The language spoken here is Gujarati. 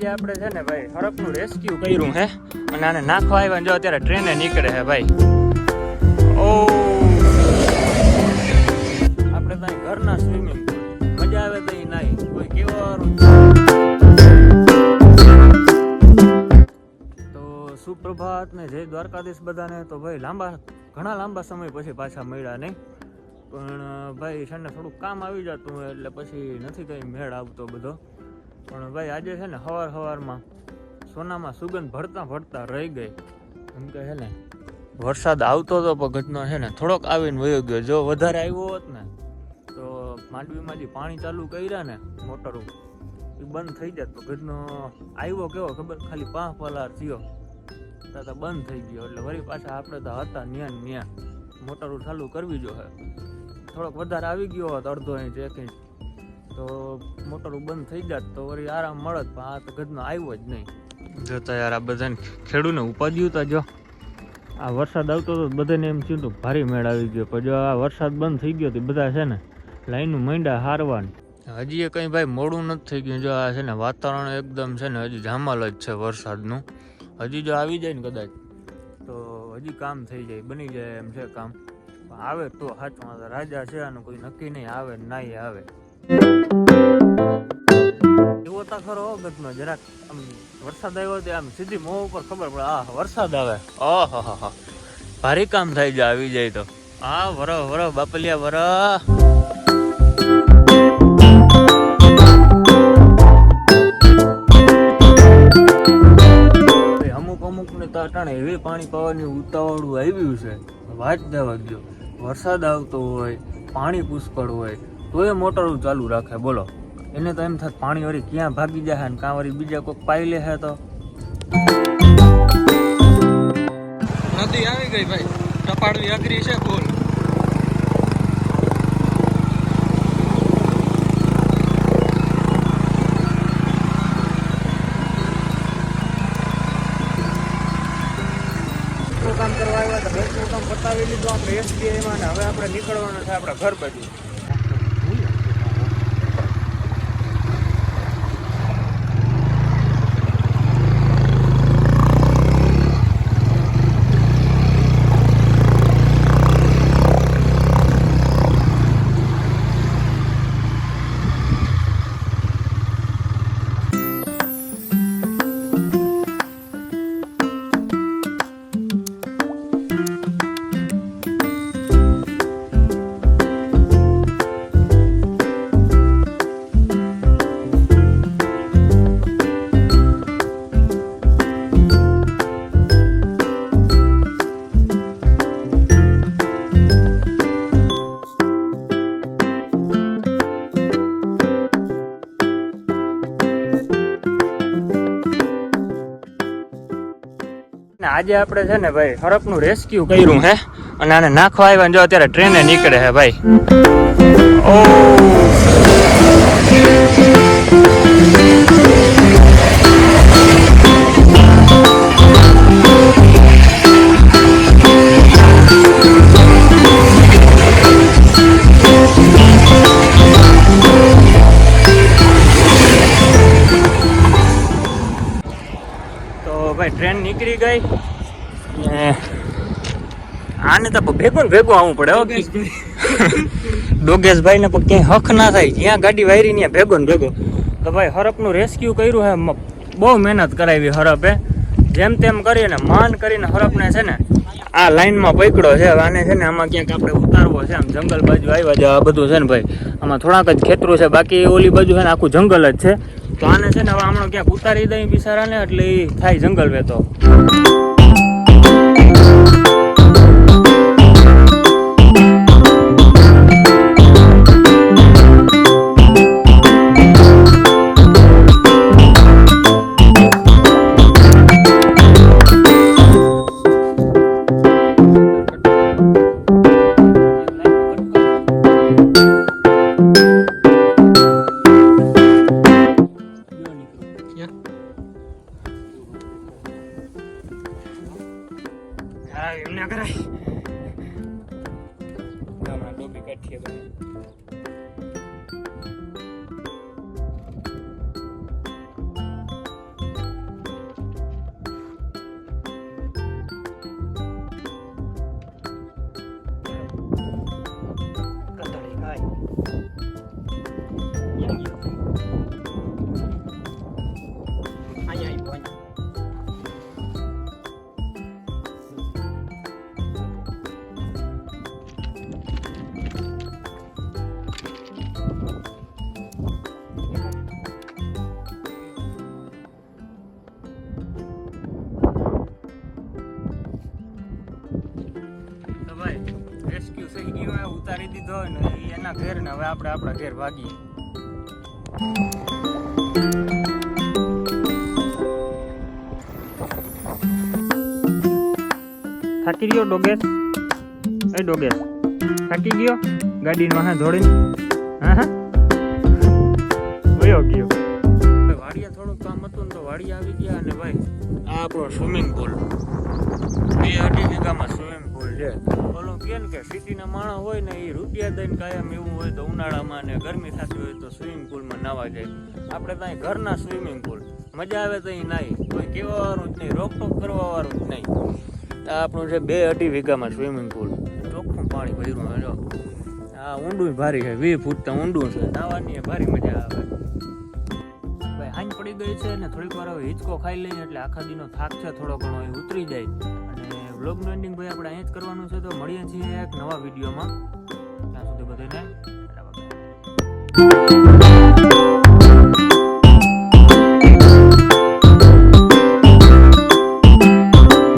આજે આપણે છે ને ભાઈ હરપનું રેસ્ક્યુ કર્યું હે. અને આને નાખવા આવ્યા જો અત્યારે ટ્રેને નીકળે છે ભાઈ. ઓ. આપણે ત્યાં ઘરના સ્વિમિંગ મજા આવે તો નાઈ કોઈ કેવો તો સુપ્રભાત ને જય દ્વારકાધીશ બધાને. તો ભાઈ લાંબા, ઘણા લાંબા સમય પછી પાછા મળ્યા નહીં. પણ ભાઈ છે ને થોડુંક કામ આવી જતું એટલે પછી નથી કંઈ મેળ આવતો બધો. પણ ભાઈ આજે છે ને સવાર સવારમાં સોનામાં સુગંધ ભરતા ભરતા રહી ગઈ. એમ કે છે ને, વરસાદ આવતો હતો ઘટનો છે ને થોડોક આવીને વયો ગયો. જો વધારે આવ્યો હોત ને, તો માંડવીમાં પાણી ચાલુ કર્યા ને, મોટરો, એ બંધ થઈ જાત. ઘટનો આવ્યો કેવો ખબર? ખાલી પાંચ પલાર થયો. તો બંધ થઈ ગયો. એટલે વળી પાછા આપણે તો હતા ન્યા ન્યા મોટરો ચાલુ કરવી જો હે થોડોક વધારે આવી ગયો હોત, અડધો ઇંચ એક ઇંચ તો મોટરો બંધ થઈ જાત તો વળી આરામ મળત પણ આ તો ઘરનો આવ્યો જ નહીં. જોતા યાર આ બધાને ખેડૂને ઉપાડ્યું તા જો. આ વરસાદ આવતો તો બધાને એમ થયું હતું ભારી મેળ આવી ગયો. પણ જો આ વરસાદ બંધ થઈ ગયો તો બધા છે ને લાઈનનું મંડા હારવાનું. હજી એ કંઈ ભાઈ મોડું નથી થઈ ગયું. જો આ છે ને વાતાવરણ એકદમ છે ને હજી જામાલ જ છે વરસાદનું. હજી જો આવી જાય ને કદાચ તો હજી કામ થઈ જાય બની જાય એમ છે કામ. આવે તો સાચું તો રાજા છે આનું કોઈ નક્કી નહીં આવે નહીં આવે. તો ખરો અગત્યનો જરાક આમ વરસાદ આવ્યો તો આમ સીધી મોં ઉપર ખબર પડે. આ વરસાદ આવે. ઓહો હો હો ભારી કામ થઈ જાય આવી જાય તો. હા વરો વરો બાપલિયા વરો અમુક અમુક ને તો અટાણે એવી પાણી પાવાની ઉતાવળું આવ્યું છે. વાત દેવા દો વરસાદ આવતો હોય પાણી પુષ્કળ હોય તો એ મોટર ચાલુ રાખે બોલો. એને તો એમ થાય પાણી વળી ક્યાં ભાગી જાય ને કાં વળી બીજા કોઈક પાઈ લે હે તો? નદી આવી ગઈ ભાઈ. ટપાડવી અઘરી છે બોલ કામ કરવા આવ્યા હતા. બેંકનું કામ પતાવી લીધું આપણે એસબીઆઈમાં ને હવે આપણે નીકળવાનું છે આપણા ઘર બાજુ. આજે આપણે છે ને ભાઈ હરપનું રેસ્ક્યુ કર્યું હે. અને આને નાખવા આવ્યા ને જો અત્યારે ટ્રેને નીકળે હે ભાઈ. ઓ નીકળી ગઈ. ને આને તો ભેગો ને ભેગું આવવું પડે ડોગેશભાઈ ને પણ ક્યાંય હક ના થાય. જ્યાં ગાડી વાયરી, ત્યાં ભેગો ને ભેગો. તો ભાઈ હરપનું રેસ્ક્યુ કર્યું હે બહુ મહેનત કરાવી હરપે. જેમ તેમ કરીને, માન કરીને હરપને છે ને, આ લાઈનમાં પકડ્યો છે. આને છે ને આમાં ક્યાંક આપણે ઉતારવો છે. આમ જંગલ બાજુ આવ્યા છે આ બધું છે ને ભાઈ. આમાં થોડાક જ ખેતરું છે. બાકી ઓલી બાજુ છે ને આખું જંગલ જ છે. તો આને છે ને હવે આમણો ક્યાંક ઉતારી દઈ બિચારાને, એટલે એ થાય જંગલ વેતો. thank you here, guys. લીધો હોય ને એના ઘેર ને હવે આપણે આપણા ઘેર ભાગીએ. થાકી ગયો ડોગેશ એ ડોગેશ થાકી ગયો? ગાડીને હા ધોડીને હા હા. વયો ગયો. વાડિયા થોડુંક કામ હતું ને તો વાડિયા આવી ગયા અને ભાઈ, આ આપણો સ્વિમિંગ પુલ બે અઢી વીઘામાં સ્વિમિંગ છે. ઓલું કે ને કે સિટીના માણસ હોય ને એ રૂપિયા દઈને કાયમ એવું હોય તો ઉનાળામાં ને ગરમી થતી હોય તો સ્વિમિંગ પુલમાં નાવા જાય. આપણે ત્યાં ઘરના સ્વિમિંગ પુલ મજા આવે તો અહીં નાહી. કોઈ કહેવા વાળું જ નહીં. રોકટોક કરવા વાળું જ નહીં. આપણું છે બે અઢી વીઘામાં સ્વિમિંગ પુલ ચોખ્ખું પાણી ભર્યું જો. આ ઊંડું ભારી છે. વીસ ફૂટ તો ઊંડું છે. નાવાની ભારી મજા આવે. ભાઈ હાંજ પડી ગઈ છે ને થોડીક વાર હવે હિંચકો ખાઈ લઈએ એટલે આખા દીનો થાક છે થોડો ઘણો, એ ઉતરી જાય. અને બ્લોગનું એન્ડિંગ ભાઈ આપણે અહીંયા જ કરવાનું છે, તો મળીએ છીએ એક નવા વિડીયોમાં ત્યાં સુધી બધાને Thank બાય.